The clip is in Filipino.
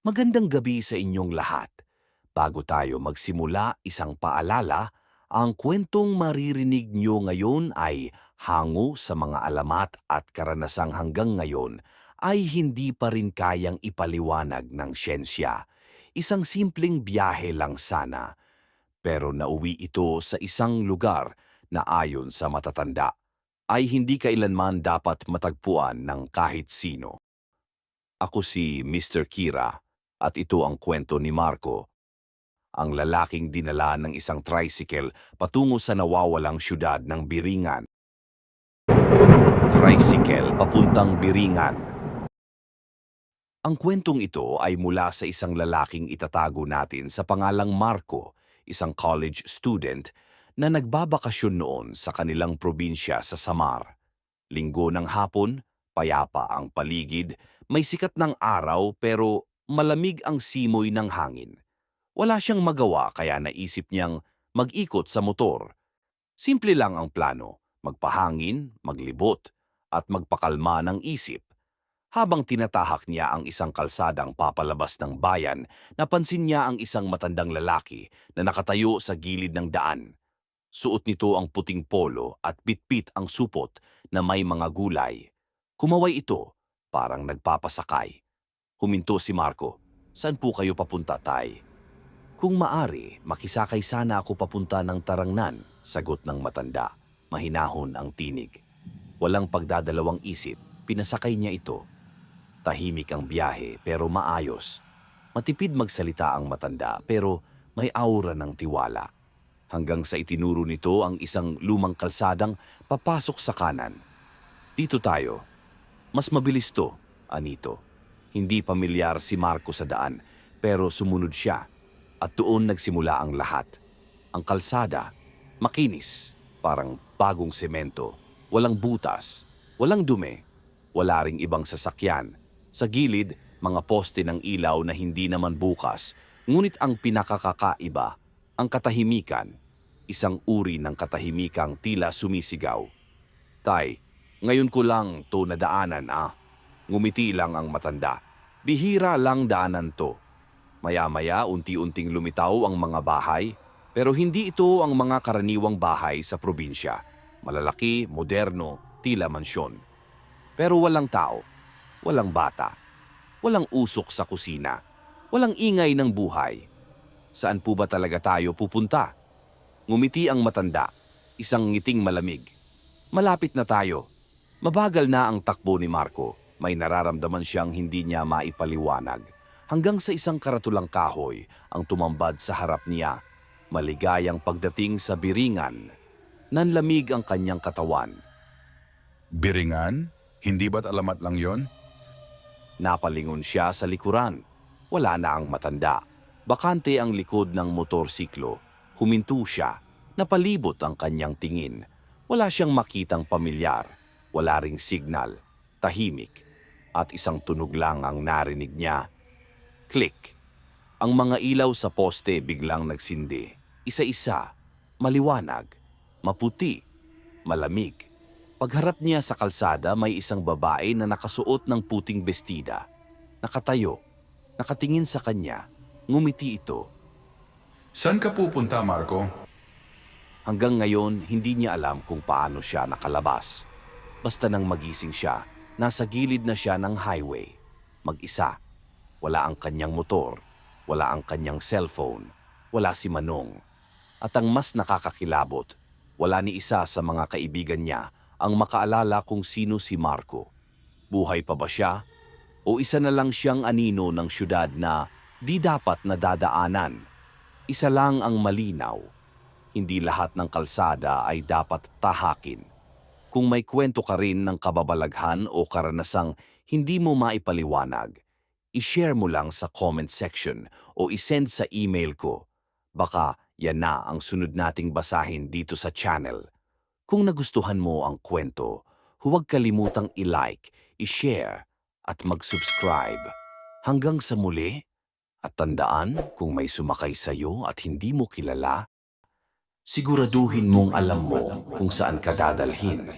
Magandang gabi sa inyong lahat. Bago tayo magsimula, isang paalala, ang kwentong maririnig nyo ngayon ay hango sa mga alamat at karanasang hanggang ngayon ay hindi pa rin kayang ipaliwanag ng siyensya. Isang simpleng biyahe lang sana. Pero nauwi ito sa isang lugar na ayon sa matatanda ay hindi kailanman dapat matagpuan ng kahit sino. Ako si Mr. Kira at ito ang kwento ni Marco, ang lalaking dinala ng isang tricycle patungo sa nawawalang syudad ng Biringan. Tricycle papuntang Biringan. Ang kwentong ito ay mula sa isang lalaking itatago natin sa pangalang Marco, isang college student na nagbabakasyon noon sa kanilang probinsya sa Samar. Linggo ng hapon, payapa ang paligid, may sikat ng araw pero malamig ang simoy ng hangin. Wala siyang magawa kaya naisip niyang mag-ikot sa motor. Simple lang ang plano, magpahangin, maglibot, at magpakalma ng isip. Habang tinatahak niya ang isang kalsadang papalabas ng bayan, napansin niya ang isang matandang lalaki na nakatayo sa gilid ng daan. Suot nito ang puting polo at bitbit ang supot na may mga gulay. Kumaway ito, parang nagpapasakay. Huminto si Marco. Saan po kayo papunta, tay? Kung maari, makisakay sana ako papunta ng tarangnan, sagot ng matanda. Mahinahon ang tinig. Walang pagdadalawang isip, pinasakay niya ito. Tahimik ang biyahe pero maayos. Matipid magsalita ang matanda pero may aura ng tiwala. Hanggang sa itinuro nito ang isang lumang kalsadang papasok sa kanan. Dito tayo. Mas mabilis to, Anito. Hindi pamilyar si Marco sa daan, pero sumunod siya at doon nagsimula ang lahat. Ang kalsada, makinis, parang bagong semento, walang butas, walang dumi, wala ring ibang sasakyan. Sa gilid, mga poste ng ilaw na hindi naman bukas, ngunit ang pinakakakaiba, ang katahimikan, isang uri ng katahimikang tila sumisigaw. Tay, ngayon ko lang to nadaanan ah. Ngumiti lang ang matanda. Bihira lang daanan to. Maya-maya unti-unting lumitaw ang mga bahay, pero hindi ito ang mga karaniwang bahay sa probinsya. Malalaki, moderno, tila mansyon. Pero walang tao, walang bata, walang usok sa kusina, walang ingay ng buhay. Saan po ba talaga tayo pupunta? Ngumiti ang matanda, isang ngiting malamig. Malapit na tayo. Mabagal na ang takbo ni Marco may nararamdaman siyang hindi niya maipaliwanag hanggang sa isang karatulang kahoy ang tumambad sa harap niya. Maligayang pagdating sa biringan, nanlamig ang kanyang katawan. Biringan? Hindi ba't alamat lang yon? Napalingon siya sa likuran. Wala na ang matanda. Bakante ang likod ng motorsiklo. Huminto siya. Napalibot ang kanyang tingin. Wala siyang makitang pamilyar. Wala ring signal. Tahimik at isang tunog lang ang narinig niya. Click. Ang mga ilaw sa poste biglang nagsindi. Isa-isa, maliwanag, maputi, malamig. Pagharap niya sa kalsada may isang babae na nakasuot ng puting bestida. Nakatayo, nakatingin sa kanya, ngumiti ito. Saan ka pupunta, Marco? Hanggang ngayon, hindi niya alam kung paano siya nakalabas. Basta nang magising siya, Nasa gilid na siya ng highway. Mag-isa. Wala ang kanyang motor. Wala ang kanyang cellphone. Wala si Manong. At ang mas nakakakilabot, wala ni isa sa mga kaibigan niya ang makaalala kung sino si Marco. Buhay pa ba siya? O isa na lang siyang anino ng syudad na di dapat nadadaanan? Isa lang ang malinaw. Hindi lahat ng kalsada ay dapat tahakin kung may kwento ka rin ng kababalaghan o karanasang hindi mo maipaliwanag, i-share mo lang sa comment section o isend sa email ko. Baka yan na ang sunod nating basahin dito sa channel. Kung nagustuhan mo ang kwento, huwag kalimutang i-like, i-share at mag-subscribe. Hanggang sa muli, at tandaan kung may sumakay sa iyo at hindi mo kilala, Siguraduhin mong alam mo kung saan ka dadalhin